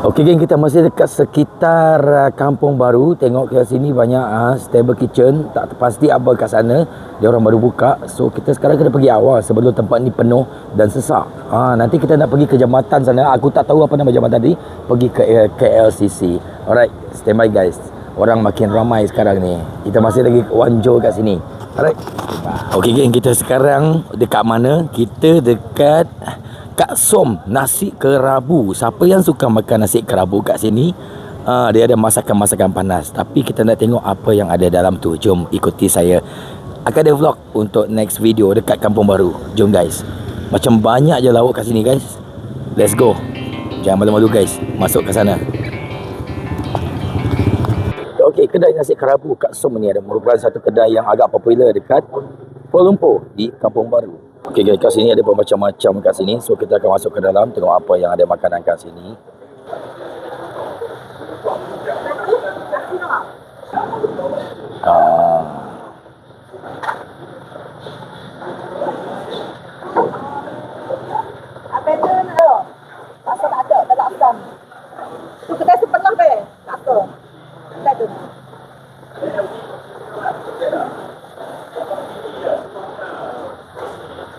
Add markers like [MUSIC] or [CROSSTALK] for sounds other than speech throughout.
Okey geng, kita masih dekat sekitar uh, Kampung Baru. Tengok ke sini banyak uh, stable kitchen. Tak pasti apa kat sana. Dia orang baru buka. So kita sekarang kena pergi awal sebelum tempat ni penuh dan sesak. Ha, nanti kita nak pergi ke jambatan sana. Aku tak tahu apa nama jambatan tadi. Pergi ke uh, KLCC. Alright, stand by guys. Orang makin ramai sekarang ni. Kita masih lagi wanjo kat sini. Alright. Okey geng, kita sekarang dekat mana? Kita dekat Kak Som nasi kerabu. Siapa yang suka makan nasi kerabu kat sini? Uh, dia ada masakan-masakan panas. Tapi kita nak tengok apa yang ada dalam tu. Jom ikuti saya. Akan ada vlog untuk next video dekat Kampung Baru. Jom guys. Macam banyak je lauk kat sini guys. Let's go. Jangan malu-malu guys. Masuk ke sana. Okey, kedai nasi kerabu Kak Som ni ada merupakan satu kedai yang agak popular dekat Kuala Lumpur di Kampung Baru. Okey guys, kat sini ada bermacam-macam kat sini. So kita akan masuk ke dalam tengok apa yang ada makanan kat sini. Ah. Apa nak tu? Rasa tak ada, tak ada asam. Tu kedai setengah be. Tak apa. Tak ada.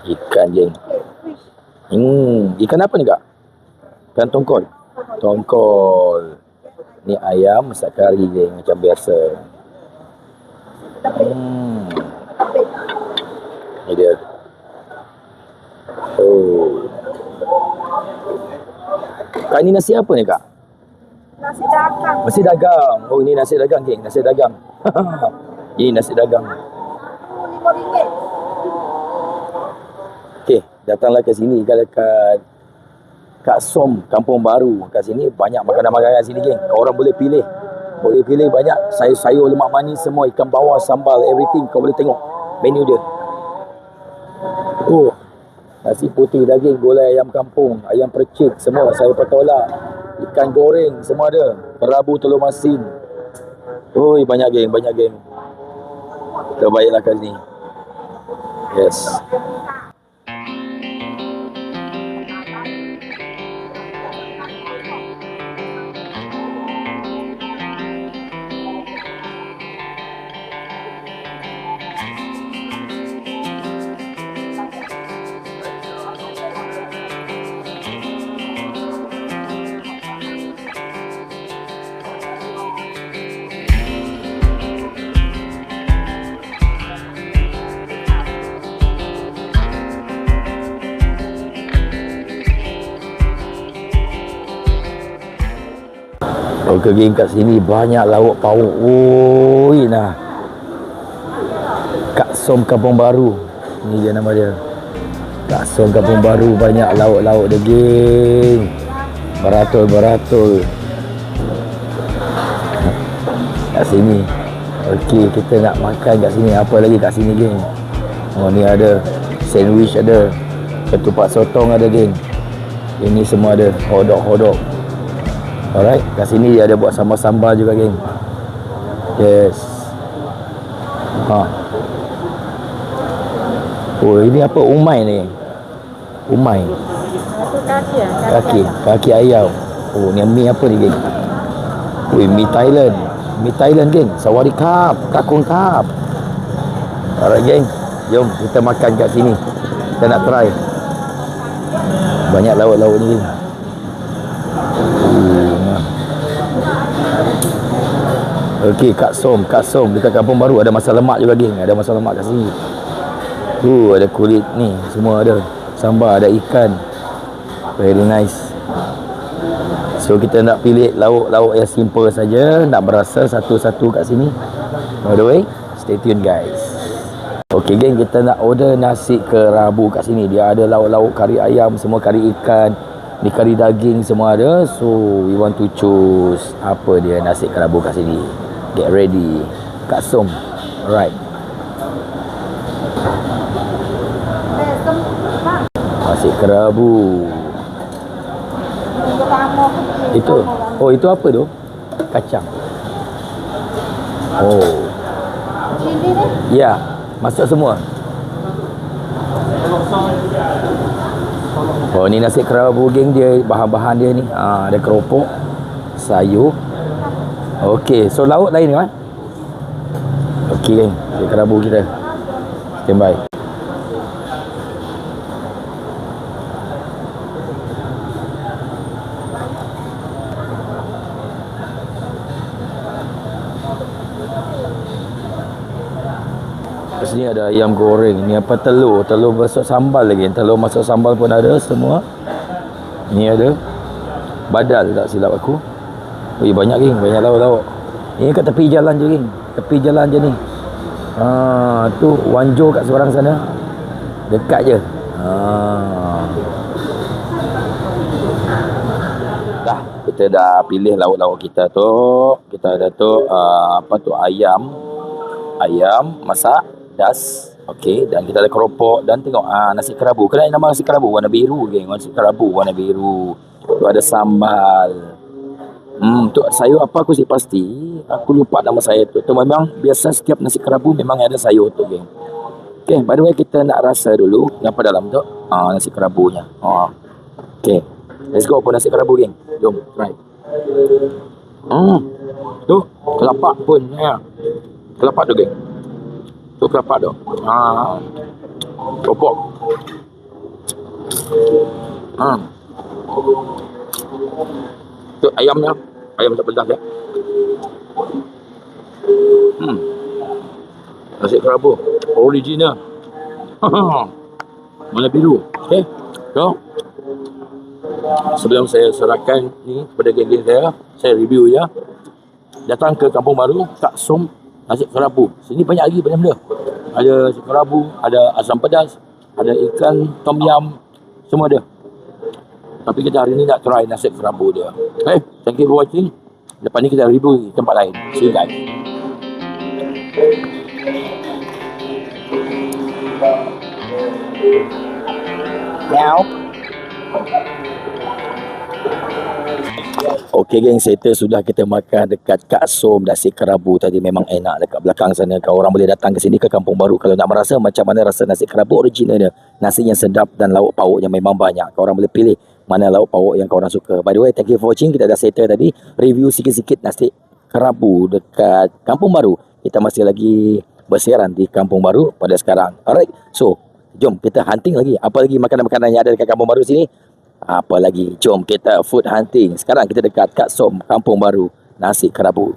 Ikan jeng. Okay, fish. Hmm, ikan apa ni kak? Ikan tongkol. Tongkol. Ni ayam masak kari jeng macam biasa. Hmm, tapi. ni dia. Oh. Kak ni nasi apa ni kak? Nasi dagang. Nasi dagang. Oh ini nasi dagang geng, nasi dagang. [LAUGHS] ini nasi dagang. Tu lima ringgit. Okey, datanglah ke sini ke dekat Kak Som, Kampung Baru. Kat sini banyak makanan-makanan kat sini geng. Orang boleh pilih. Boleh pilih banyak sayur-sayur, lemak manis semua, ikan bawal, sambal, everything. Kau boleh tengok menu dia. Oh, nasi putih, daging, gulai ayam kampung, ayam percik, semua, sayur petola, ikan goreng, semua ada. Kerabu telur masin. Oi, banyak geng, banyak geng. Terbaiklah kat sini. Yes. Okey geng kat sini banyak lauk pauk. Oi nah. Kak Som Kampung Baru. Ni dia nama dia. Kak Som Kampung Baru banyak lauk-lauk dia geng. Beratul-beratul. Kat sini. Okey kita nak makan kat sini. Apa lagi kat sini geng? Oh ni ada sandwich ada. Ketupat sotong ada geng. Ini semua ada hotdog-hotdog. Alright, kat sini dia ada buat sambal-sambal juga geng. Yes. Ha. Oh, ini apa? Umai ni. Umai. Kaki. Kaki, kaki ayam. Oh, ni mi apa ni geng? Ui, mi Thailand. Mi Thailand geng. Sawari kap, kakung kap. Alright geng. Jom kita makan kat sini. Kita nak try. Banyak lauk-lauk ni geng. Okey, Kak Som, Kak Som dekat Kampung Baru ada masa lemak juga geng. Ada masa lemak kat sini. Tu ada kulit ni, semua ada. Sambal, ada ikan. Very nice. So kita nak pilih lauk-lauk yang simple saja, nak berasa satu-satu kat sini. By the way, stay tune guys. Okey geng, kita nak order nasi kerabu kat sini. Dia ada lauk-lauk kari ayam, semua kari ikan, ni kari daging semua ada. So we want to choose apa dia nasi kerabu kat sini. Get ready. Kak Som. Alright. Nasi kerabu. Itu. Oh, itu apa tu? Kacang. Oh. Ya, masuk semua. Oh ni nasi kerabu geng dia bahan-bahan dia ni. Ha, ada keropok, sayur. Okey, so lauk lain kan? Okey geng, nasi kerabu kita. Standby. Sini ada ayam goreng. Ni apa telur. Telur masuk sambal lagi. Telur masuk sambal pun ada semua. Ni ada. Badal tak silap aku. Ya banyak geng. Banyak lauk-lauk. Ni kat tepi jalan je geng. Tepi jalan je ni. Ha, tu Wanjo kat seberang sana. Dekat je. Ha. Dah, kita dah pilih lauk-lauk kita tu. Kita ada tu uh, apa tu ayam. Ayam masak das. Okey, dan kita ada keropok dan tengok ah nasi kerabu. Kenapa nama nasi kerabu warna biru geng? Nasi kerabu warna biru. Tu ada sambal. Hmm, tu sayur apa aku si pasti. Aku lupa nama saya tu. Tu memang biasa setiap nasi kerabu memang ada sayur tu geng. Okey, by the way kita nak rasa dulu apa dalam tu. Ah nasi kerabunya. Ah. Okey. Let's go pun nasi kerabu geng. Jom try. Hmm. Tu kelapa pun ya. Kelapa tu geng. Tu kelapa tu. Ha. Keropok. Hmm. Tu ayamnya. Ayam tak pedas ya. Hmm. Nasi kerabu. Original. [LAUGHS] Mana biru. Okey. So, sebelum saya serahkan ni kepada geng-geng saya, saya review ya. Datang ke Kampung Baru, Kak Som, nasi kerabu. Sini banyak lagi banyak benda. Ada nasi kerabu, ada asam pedas, ada ikan tom yum, semua ada. Tapi kita hari ni nak try nasi kerabu dia. Okay, thank you for watching. Lepas ni kita review di tempat lain. See you guys. Meow. Okey geng, settle sudah kita makan dekat Kak Som nasi kerabu tadi memang enak dekat belakang sana. Kau orang boleh datang ke sini ke Kampung Baru kalau nak merasa macam mana rasa nasi kerabu original dia. Nasinya sedap dan lauk pauknya memang banyak. Kau orang boleh pilih mana lauk pauk yang kau orang suka. By the way, thank you for watching. Kita dah settle tadi review sikit-sikit nasi kerabu dekat Kampung Baru. Kita masih lagi bersiaran di Kampung Baru pada sekarang. Alright. So, jom kita hunting lagi. Apa lagi makanan-makanan yang ada dekat Kampung Baru sini? Apa lagi? Jom kita food hunting. Sekarang kita dekat Kak Som, Kampung Baru, nasi kerabu.